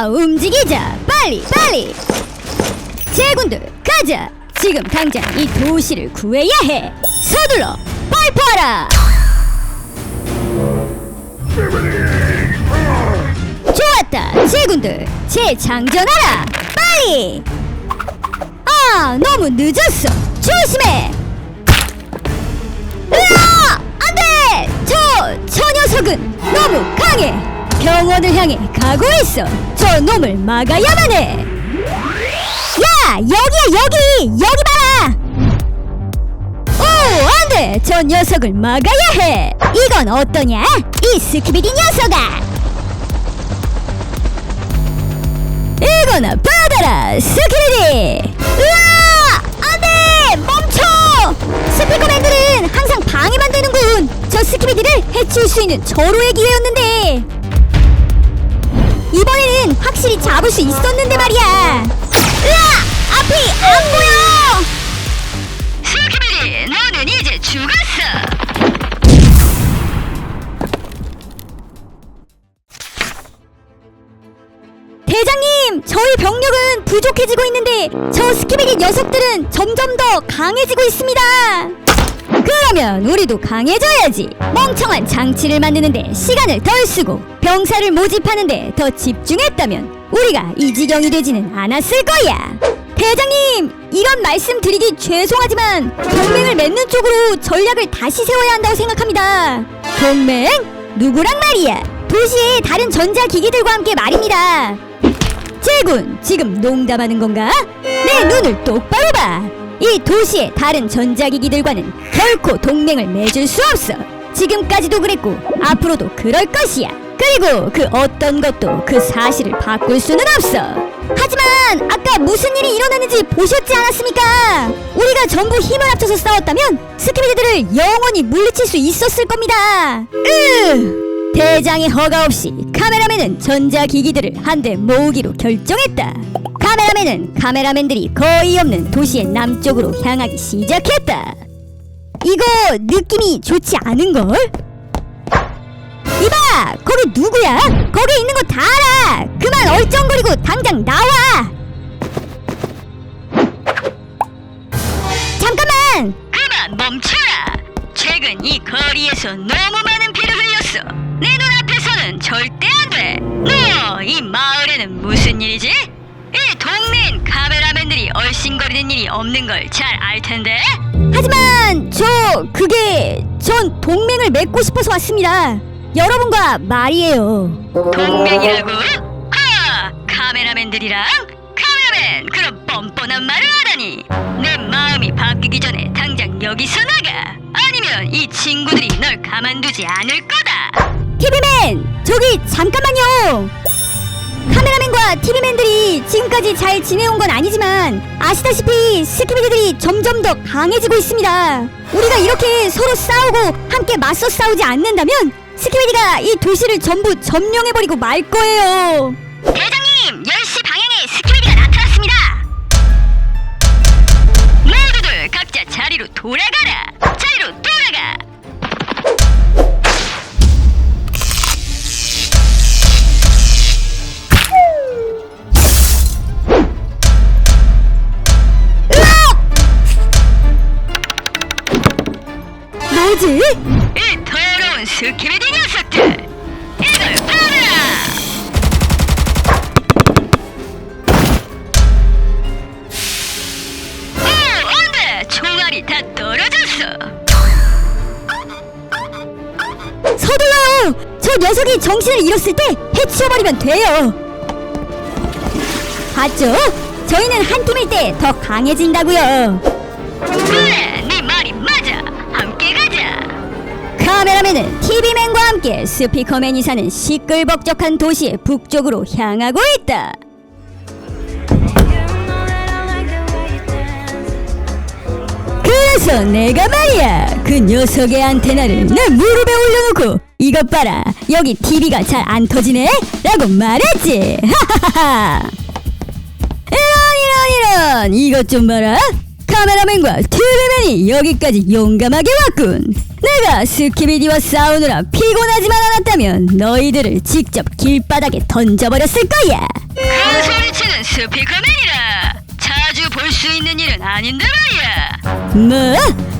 자 움직이자. 빨리 빨리. 제군들 가자. 지금 당장 이 도시를 구해야 해. 서둘러 발포하라. 좋았다 제군들. 재장전하라. 빨리. 아 너무 늦었어. 조심해. 으아! 안돼! 저 저 녀석은 너무 강해 병원을 향해 가고 있어. 저 놈을 막아야만 해 야 여기야 여기! 여기 봐라! 오 안돼! 저 녀석을 막아야 해. 이건 어떠냐? 이 스키비디 녀석아! 이거나 받아라 스키비디! 으아! 안돼! 멈춰! 스피커맨들은 항상 방해만 되는군. 저 스키비디를 해칠 수 있는 절호의 기회였는데 이번에는 확실히 잡을 수 있었는데 말이야. 으아! 앞이 안 보여! 스키비디 너는 이제 죽었어. 대장님, 저희 병력은 부족해지고 있는데 저 스키비디 녀석들은 점점 더 강해지고 있습니다. 그러면 우리도 강해져야지. 멍청한 장치를 만드는데 시간을 덜 쓰고 병사를 모집하는데 더 집중했다면 우리가 이 지경이 되지는 않았을 거야. 대장님, 이런 말씀 드리기 죄송하지만 동맹을 맺는 쪽으로 전략을 다시 세워야 한다고 생각합니다. 동맹? 누구랑 말이야? 도시의 다른 전자기기들과 함께 말입니다. 제군, 지금 농담하는 건가? 내 눈을 똑바로 봐. 이 도시의 다른 전자기기들과는 결코 동맹을 맺을 수 없어. 지금까지도 그랬고 앞으로도 그럴 것이야. 그리고 그 어떤 것도 그 사실을 바꿀 수는 없어. 하지만 아까 무슨 일이 일어났는지 보셨지 않았습니까? 우리가 전부 힘을 합쳐서 싸웠다면 스키비디들을 영원히 물리칠 수 있었을 겁니다. 으! 대장의 허가 없이 카메라맨은 전자기기들을 한대 모으기로 결정했다. 카메라맨은 카메라맨들이 거의 없는 도시의 남쪽으로 향하기 시작했다. 이거 느낌이 좋지 않은걸? 이봐! 거기 누구야? 거기 있는 거 다 알아! 그만 얼쩡거리고 당장 나와! 잠깐만! 그만 멈춰라! 최근 이 거리에서 너무 많은 피를 흘렸어. 내 눈앞에서는 절대 안 돼. 너 이 마을에는 무슨 일이지? 얼씬거리는 일이 없는 걸 잘 알 텐데. 하지만 저 그게 전 동맹을 맺고 싶어서 왔습니다. 여러분과 말이에요. 동맹이라고? 하! 카메라맨들이랑? 카메라맨 그런 뻔뻔한 말을 하다니 내 마음이 바뀌기 전에 당장 여기서 나가 아니면 이 친구들이 널 가만두지 않을 거다 TV맨 저기 잠깐만요. 카메라맨과 TV맨들이 지금까지 잘 지내온 건 아니지만 아시다시피 스키비디들이 점점 더 강해지고 있습니다. 우리가 이렇게 서로 싸우고 함께 맞서 싸우지 않는다면 스키비디가 이 도시를 전부 점령해버리고 말 거예요. 대장님 10시 방향에 스키비디가 나타났습니다 모두들 각자 자리로 돌아가라 뭐지? 이 더러운 스키비디 녀석들 이걸 받아라 오 안돼 총알이 다 떨어졌어 서둘러요! 저 녀석이 정신을 잃었을 때 해치워버리면 돼요. 봤죠? 저희는 한 팀일 때 더 강해진다고요. 그래 카메라맨은 TV맨과 함께 스피커맨이 사는 시끌벅적한 도시의 북쪽으로 향하고 있다. 그래서 내가 말이야 그 녀석의 안테나를 내 무릎에 올려놓고 이것 봐라 여기 TV가 잘 안 터지네? 라고 말했지. 하하하하 이런 이런 이런. 이것 좀 봐라 카메라맨과 TV맨이 여기까지 용감하게 왔군. 내가 스키비디와 싸우느라 피곤하지만 않았다면 너희들을 직접 길바닥에 던져버렸을 거야. 큰 소리치는 스피커맨이라 자주 볼 수 있는 일은 아닌데 말이야 뭐?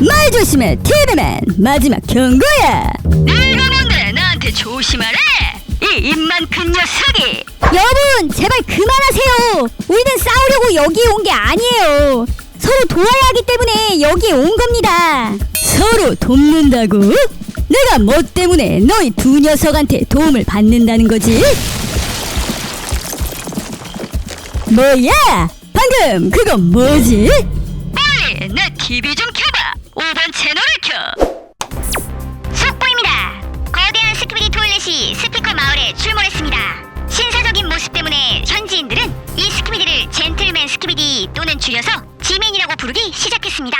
말 조심해, TV맨. 마지막 경고야. 내가 뭔데 나한테 조심하래 이 입만 큰 녀석이 여러분, 제발 그만하세요. 우리는 싸우려고 여기에 온게 아니에요. 서로 도와야 하기 때문에 여기에 온 겁니다. 서로 돕는다고? 내가 뭐 때문에 너희 두 녀석한테 도움을 받는다는 거지? 뭐야? 방금 그건 뭐지? 빨리 내 TV 좀 켜봐 5번 채널을 켜 속보입니다. 거대한 스키비디 토일렛이 스피커 마을에 출몰했습니다. 신사적인 모습 때문에 현지인들은 이 스키비디를 젠틀맨 스키비디 또는 줄여서 지맨이라고 부르기 시작했습니다.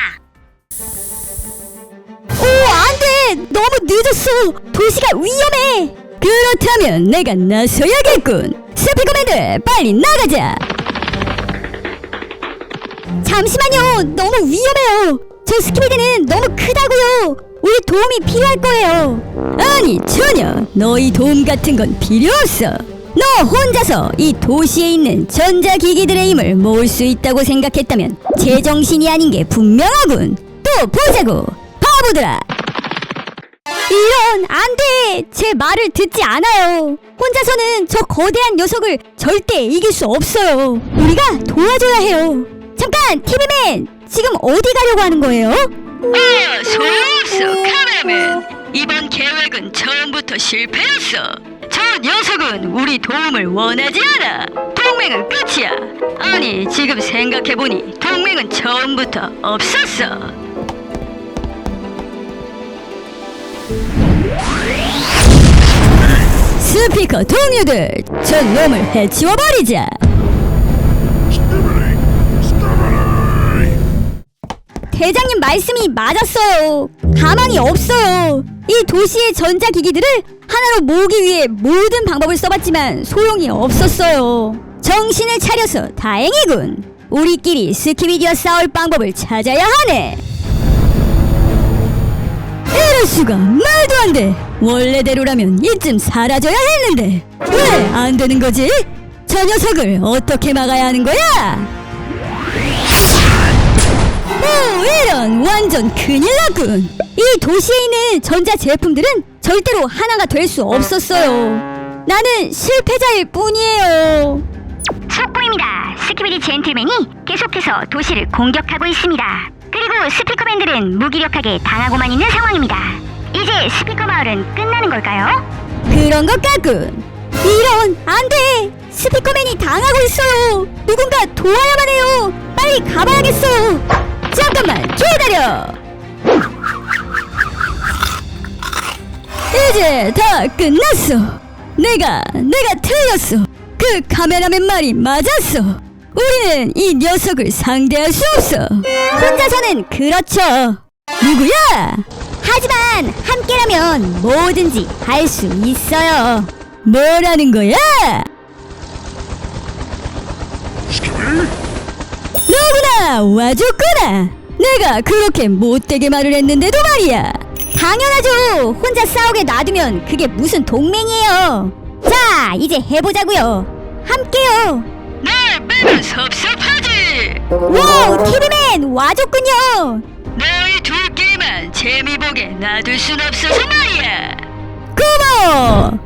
오, 안 돼! 너무 늦었어! 도시가 위험해! 그렇다면 내가 나서야겠군! 스피 커맨들, 빨리 나가자! 잠시만요! 너무 위험해요! 저 스키비디는 너무 크다고요! 우리 도움이 필요할 거예요! 아니, 전혀! 너희 도움 같은 건 필요 없어! 너 혼자서 이 도시에 있는 전자기기들의 힘을 모을 수 있다고 생각했다면 제정신이 아닌 게 분명하군! 또 보자고! 바보들아! 이런 안돼 제 말을 듣지 않아요 혼자서는 저 거대한 녀석을 절대 이길 수 없어요 우리가 도와줘야 해요 잠깐 TV맨 지금 어디 가려고 하는 거예요? 아 소용없어 카메라맨 이번 계획은 처음부터 실패였어 저 녀석은 우리 도움을 원하지 않아. 동맹은 끝이야. 아니 지금 생각해보니 동맹은 처음부터 없었어. 스피커 동료들 저 놈을 해치워버리자 대장님 말씀이 맞았어요 가망이 없어요 이 도시의 전자기기들을 하나로 모으기 위해 모든 방법을 써봤지만 소용이 없었어요 정신을 차려서 다행이군 우리끼리 스키비디와 싸울 방법을 찾아야 하네 이럴 수가 말도 안 돼. 원래대로라면 이쯤 사라져야 했는데 왜 안 되는 거지? 저 녀석을 어떻게 막아야 하는 거야? 오 이런 완전 큰일 났군. 이 도시에 있는 전자 제품들은 절대로 하나가 될 수 없었어요. 나는 실패자일 뿐이에요. 속보입니다. 스키비디 젠틀맨이 계속해서 도시를 공격하고 있습니다. 그리고 스피커맨들은 무기력하게 당하고만 있는 상황입니다. 이제 스피커 마을은 끝나는 걸까요? 그런 것 같군. 이런 안 돼. 스피커맨이 당하고 있어요. 누군가 도와야만 해요. 빨리 가봐야겠어요. 잠깐만 기다려. 이제 다 끝났어. 내가 내가 틀렸어. 그 카메라맨 말이 맞았어. 우리는 이 녀석을 상대할 수 없어. 혼자서는 그렇죠. 누구야? 하지만 함께라면 뭐든지 할 수 있어요. 뭐라는 거야? 와줬구나. 내가 그렇게 못되게 말을 했는데도 말이야. 당연하죠. 혼자 싸우게 놔두면 그게 무슨 동맹이에요. 자, 이제 해보자고요. 함께요. 날 빼면 섭섭하지 와우, TV맨 와줬군요. 너희 둘끼리만 재미 보게 놔둘 순 없어서 말이야 고마워.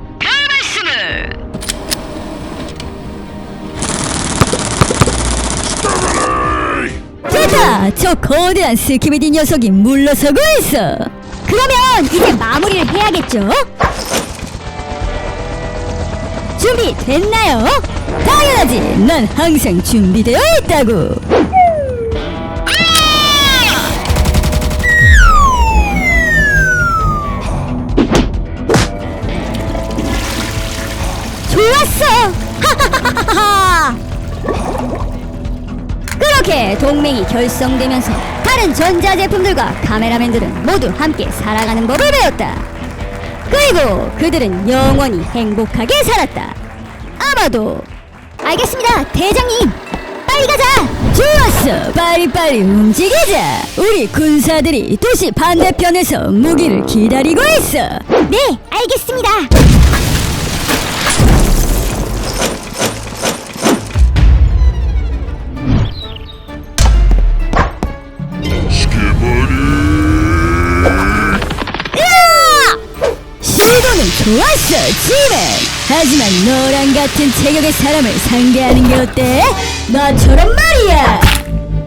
됐다! 저 거대한 스키비디 녀석이 물러서고 있어! 그러면 이제 마무리를 해야겠죠? 준비 됐나요? 당연하지! 난 항상 준비되어 있다고! 좋았어! 하하하하하! 그렇게 동맹이 결성되면서 다른 전자제품들과 카메라맨들은 모두 함께 살아가는 법을 배웠다. 그리고 그들은 영원히 행복하게 살았다. 아마도 알겠습니다, 대장님. 빨리 가자. 좋았어 빨리빨리 움직이자 우리 군사들이 도시 반대편에서 무기를 기다리고 있어 네, 알겠습니다. 좋았어 지맨 하지만 너랑 같은 체격의 사람을 상대하는 게 어때? 나처럼 말이야.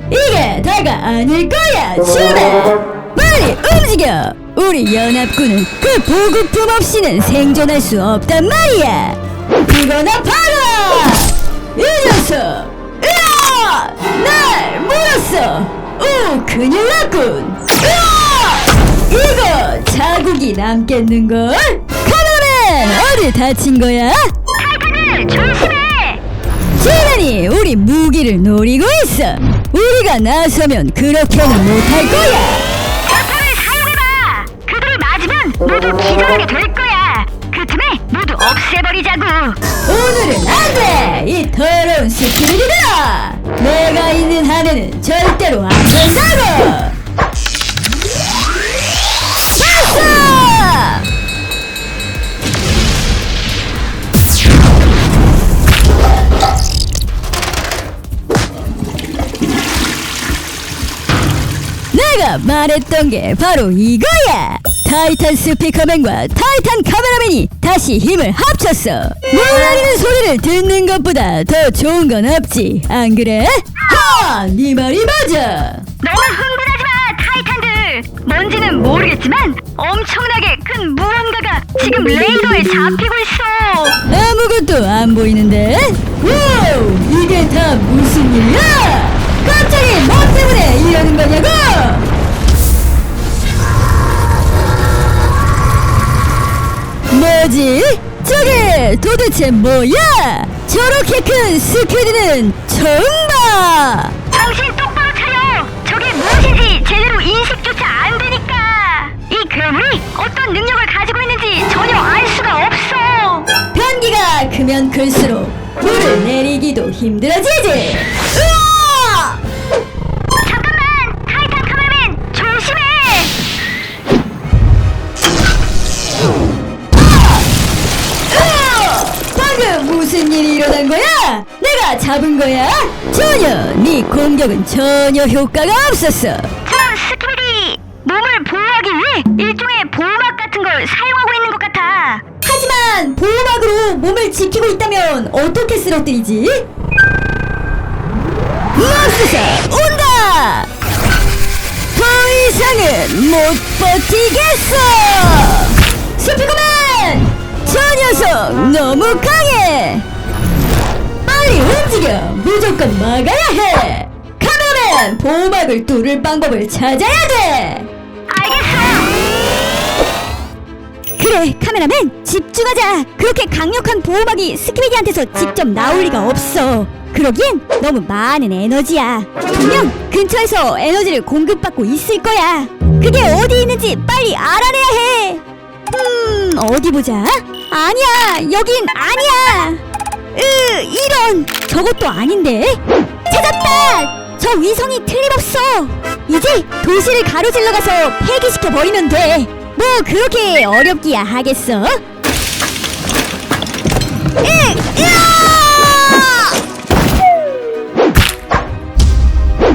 이게 다가 아닐 거야 지맨 빨리 움직여. 우리 연합군은 그 보급품 없이는 생존할 수 없단 말이야. 이거나 봐라 이 녀석 으아! 날 물었어. 오 큰일 났군. 으아! 이거 자국이 남겠는걸? 카메라맨 어디 다친 거야? 타이탄을 조심해! 지난이 우리 무기를 노리고 있어 우리가 나서면 그렇게는 못할 거야 자탄을 사용해봐! 그들을 맞으면 모두 기절하게 될 거야! 그 틈에 모두 없애버리자고! 오늘은 안 돼 이 더러운 스피릿이다 내가 있는 한에는 절대로 안 된다고 내가 말했던 게 바로 이거야! 타이탄 스피커맨과 타이탄 카메라맨이 다시 힘을 합쳤어! 물라리는 소리를 듣는 것보다 더 좋은 건 없지, 안 그래? 하! 네 말이 맞아! 너무 흥분하지 마, 타이탄들! 뭔지는 모르겠지만 엄청나게 큰 무언가가 지금 레이더에 잡히고 있어! 아무것도 안 보이는데? 와우! 이게 다 무슨 일이야? 갑자기 뭐 때문에 이러는 거냐고? 뭐지? 저게 도대체 뭐야? 저렇게 큰 스퀴드는 처음 봐! 정신 똑바로 차려! 저게 무엇인지 제대로 인식조차 안 되니까! 이 괴물이 어떤 능력을 가지고 있는지 전혀 알 수가 없어! 변기가 크면 클수록 물을 내리기도 힘들어지지! 잡은 거야? 전혀 네 공격은 전혀 효과가 없었어 저 스키비디! 몸을 보호하기 위해 일종의 보호막 같은 걸 사용하고 있는 것 같아! 하지만 보호막으로 몸을 지키고 있다면 어떻게 쓰러뜨리지? 맙소사 온다! 더 이상은 못 버티겠어! 스피커맨! 저 녀석 너무 강해! 빨리 움직여! 무조건 막아야 해! 카메라맨! 보호막을 뚫을 방법을 찾아야 돼! 알겠어! 그래 카메라맨 집중하자 그렇게 강력한 보호막이 스키비디한테서 직접 나올 리가 없어 그러기엔 너무 많은 에너지야 분명 근처에서 에너지를 공급받고 있을 거야 그게 어디 있는지 빨리 알아내야 해 음 어디 보자 아니야 여긴 아니야 으 이런. 저것도 아닌데. 찾았다! 저 위성이 틀림없어. 이제 도시를 가로질러 가서 폐기시켜 버리면 돼. 뭐 그렇게 어렵기야 하겠어?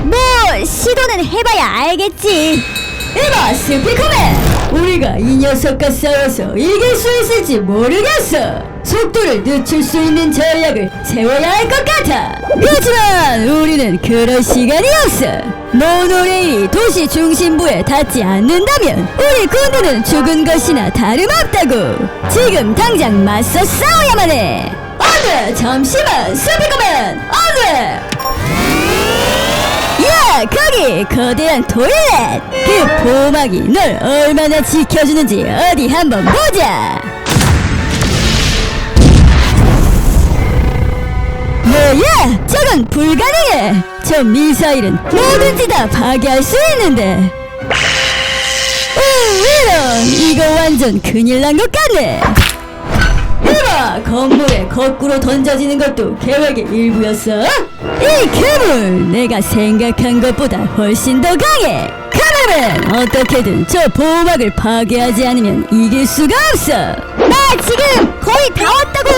뭐 시도는 해봐야 알겠지. 이봐 스피커맨! 우리가 이 녀석과 싸워서 이길 수 있을지 모르겠어 속도를 늦출 수 있는 전략을 세워야 할 것 같아. 그렇지만 우리는 그럴 시간이 없어. 모노레일이 도시 중심부에 닿지 않는다면 우리 군대는 죽은 것이나 다름없다고. 지금 당장 맞서 싸워야만 해. 안돼 잠시만 스피커맨 안돼 야 거기 거대한 토일렛. 그 보호막이 널 얼마나 지켜주는지 어디 한번 보자 뭐야 저건 불가능해! 저 미사일은 뭐든지 다 파괴할 수 있는데. 오 이런! 이거 완전 큰일 난 것 같네. 이봐! 건물에 거꾸로 던져지는 것도 계획의 일부였어. 이 괴물! 내가 생각한 것보다 훨씬 더 강해. 카메라맨 어떻게든 저 보호막을 파괴하지 않으면 이길 수가 없어. 나 지금 거의 다 왔다고!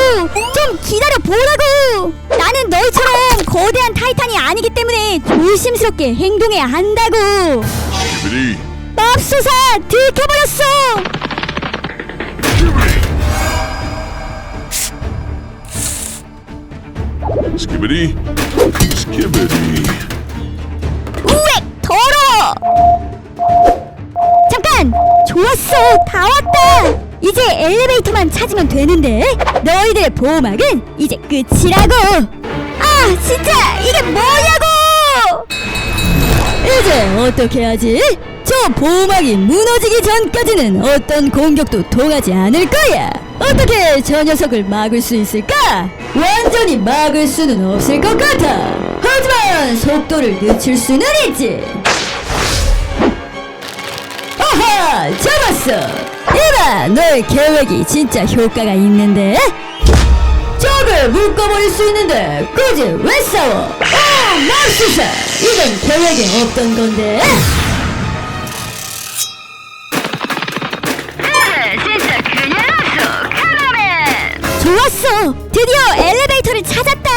좀 기다려 보라고! 나는 너희처럼 거대한 타이탄이 아니기 때문에 조심스럽게 행동해야 한다고! Skibbity, 맙소사! 들켜버렸어! skibbity, skibbity. 우엑 더러워! 잠깐! 좋았어! 다 왔다 이제 엘리베이터만 찾으면 되는데 너희들의 보호막은 이제 끝이라고. 아 진짜 이게 뭐냐고! 이제 어떻게 하지? 저 보호막이 무너지기 전까지는 어떤 공격도 통하지 않을 거야. 어떻게 저 녀석을 막을 수 있을까? 완전히 막을 수는 없을 것 같아. 하지만 속도를 늦출 수는 있지 잡았어. 이봐 너의 계획이 진짜 효과가 있는데? 적을 묶어버릴 수 있는데 굳이 왜 싸워? 어 맙소사! 이건 계획에 없던 건데. 아, 진짜. 카메라맨. 좋았어! 드디어 엘리베이터를 찾았다!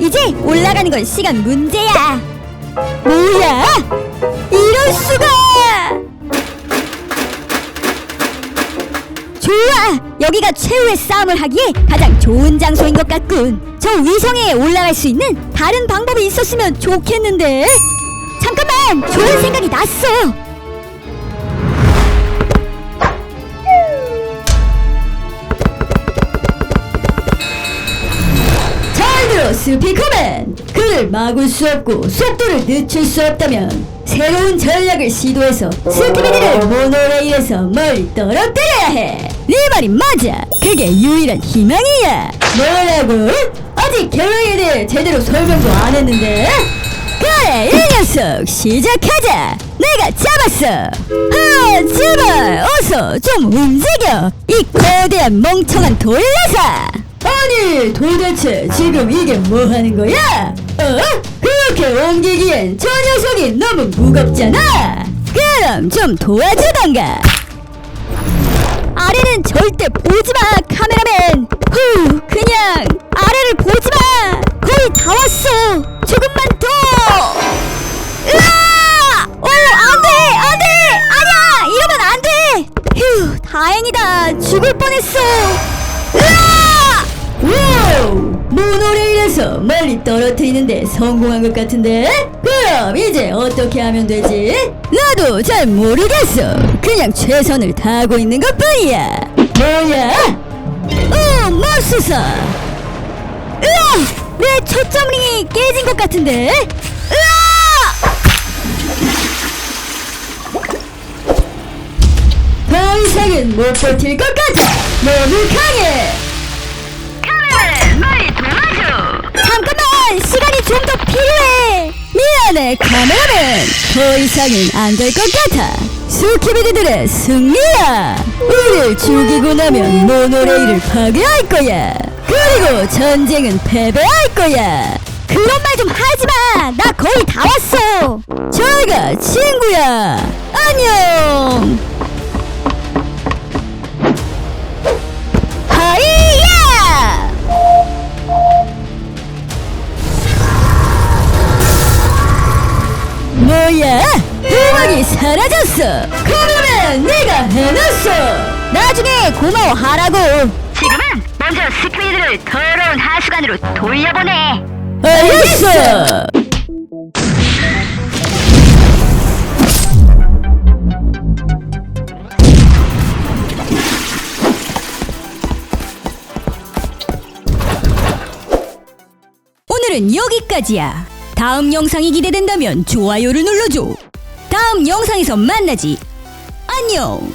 이제 올라가는 건 시간 문제야! 뭐야? 이럴 수가 좋아. 여기가 최후의 싸움을 하기에 가장 좋은 장소인 것 같군. 저 위성에 올라갈 수 있는 다른 방법이 있었으면 좋겠는데. 잠깐만 좋은 생각이 났어. 잘 들어 스피커맨 그를 막을 수 없고 속도를 늦출 수 없다면 새로운 전략을 시도해서 스티비디를 모노레일에서 멀리 떨어뜨려야 해 네 말이 맞아. 그게 유일한 희망이야. 뭐라고? 아직 대해 제대로 설명도 안 했는데. 그래 이 녀석. 시작하자. 내가 잡았어. 아 제발 어서 좀 움직여. 이 거대한 멍청한 돌려사. 아니 도대체 지금 이게 뭐 하는 거야? 어? 그렇게 옮기기엔 저 녀석이 너무 무겁잖아. 그럼 좀 도와주던가 아래는 절대 보지마 카메라맨. 후 그냥 아래를 보지마. 거의 다 왔어. 조금만 더. 으아! 오 안돼 안돼. 아니야 이러면 안돼. 휴 다행이다. 죽을 뻔했어. 으아! 와우! 모노레 일에서 멀리 떨어뜨리는데 성공한 것 같은데? 그럼 이제 어떻게 하면 되지? 나도 잘 모르겠어. 그냥 최선을 다하고 있는 것 뿐이야. 뭐야? 어 맙소사. 으아! 내 초점링이 깨진 것 같은데? 으아! 더 이상은 못 버틸 것 같아. 너무 강해. 카메라맨, 빨리. 잠깐만 시간이 좀 더 필요해. 미안해 카메라맨. 더 이상은 안 될 것 같아. 스키비디들의 승리야. 우리를 죽이고 나면 모노레일을 파괴할 거야. 그리고 전쟁은 패배할 거야. 그런 말 좀 하지 마. 나 거의 다 왔어. 잘가 친구야. 안녕 뭐야? 음악이 사라졌어. 그러면 내가 해놨어. 나중에 고마워하라고. 지금은 먼저 스퀴드를 더러운 하수관으로 돌려보내. 알겠어. 오늘은 여기까지야. 다음 영상이 기대된다면 좋아요를 눌러줘. 다음 영상에서 만나지. 안녕.